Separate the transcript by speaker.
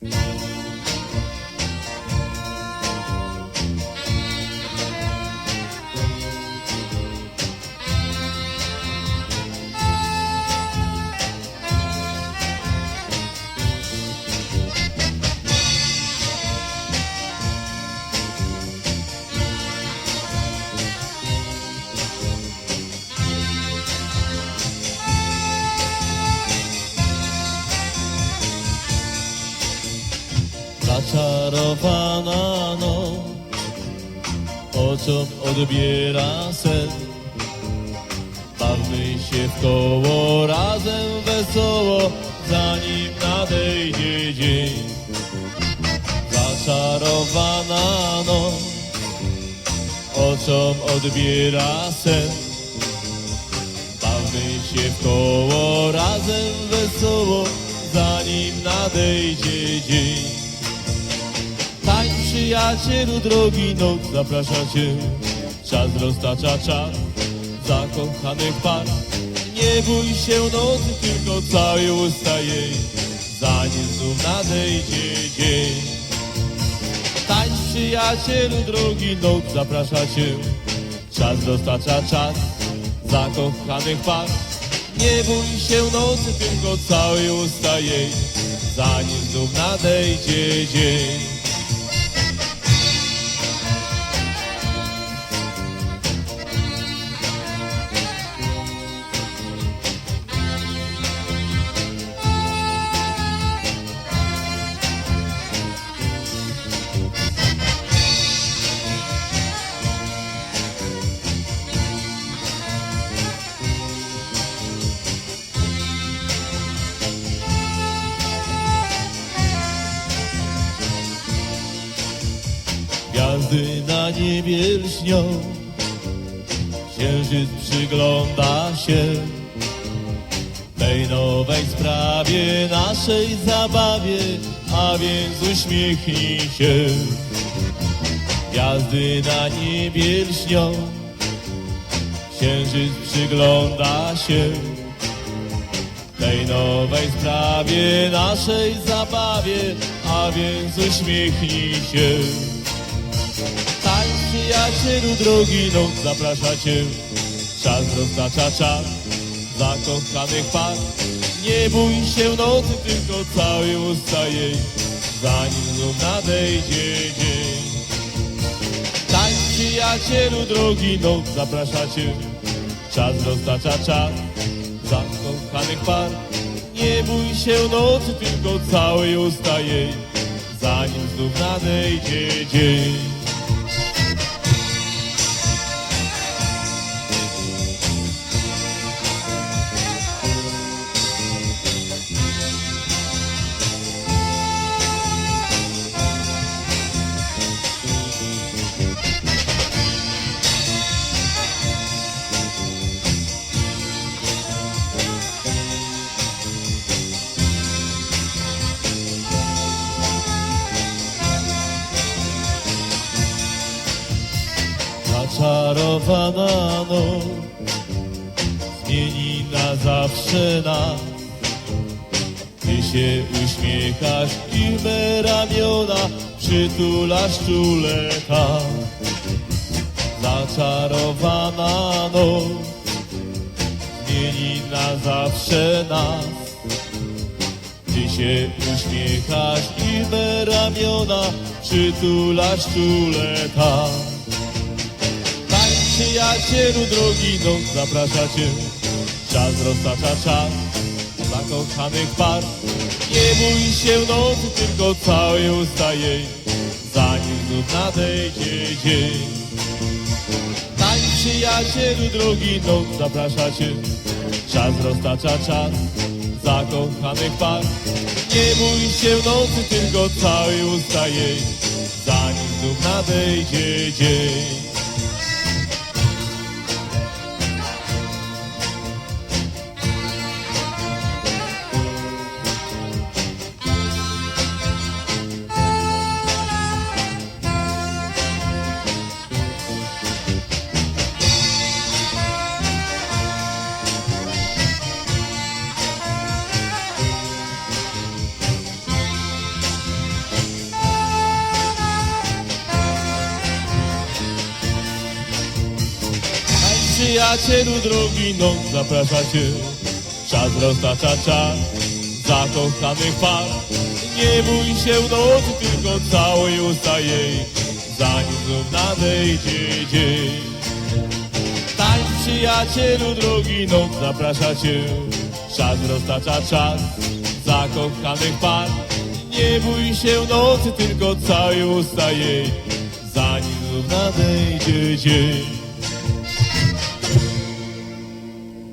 Speaker 1: Thank you. Zaczarowana noc Oczom odbiera sen? Bawmy się w koło razem wesoło Zanim nadejdzie dzień. Zaczarowana noc Oczom odbiera sen? Bawmy się w koło razem wesoło Zanim nadejdzie dzień przyjacielu drogi noc zaprasza cię. Czas roztacza czas zakochanych par Nie bój się nocy, tylko całe usta jej. Zanim znów nadejdzie dzień. Tań przyjacielu drogi noc zaprasza cię. Czas roztacza czas zakochanych par Nie bój się nocy, tylko całe usta jej. Zanim znów nadejdzie dzień na niebie lśnią Księżyc przygląda się Tej nowej sprawie, naszej zabawie A więc uśmiechnij się. Gwiazdy na niebie lśnią. Księżyc przygląda się tej nowej sprawie, naszej zabawie, a więc uśmiechnij się. Przyjacielu drogi noc zaprasza cię. Czas roztacza czas zakochanych par Nie bój się nocy, tylko cały usta jej Zanim znów nadejdzie dzień. Tań przyjacielu drogi noc zaprasza cię. Czas roztacza czas zakochanych par Nie bój się nocy, tylko cały usta jej Zanim znów nadejdzie dzień Zaczarowana noc zmieni na zawsze nas. Ty się uśmiechasz i me ramiona przytulasz czule tak. Zaczarowana noc zmieni na zawsze nas. Ty się uśmiechasz i me ramiona przytulasz czule tak. Przyjacielu drogi noc zaprasza cię Czas roztacza czas zakochanych par. Nie bój się nocy, tylko cały usta jej Zanim znów nadejdzie dzień. Tań przyjacielu drogi noc zaprasza cię Czas roztacza czas zakochanych par. Nie bój się nocy, tylko cały usta jej Zanim znów nadejdzie dzień przyjacielu drogi, noc zaprasza cię. Czas roztacza czas zakochanych par. Nie bój się nocy, tylko całej usta jej, zanim znów nadejdzie dzień. Tańcz przyjacielu drogi, noc zaprasza cię. Czas roztacza czas zakochanych par. Nie bój się nocy, tylko całej usta jej, zanim znów nadejdzie dzień.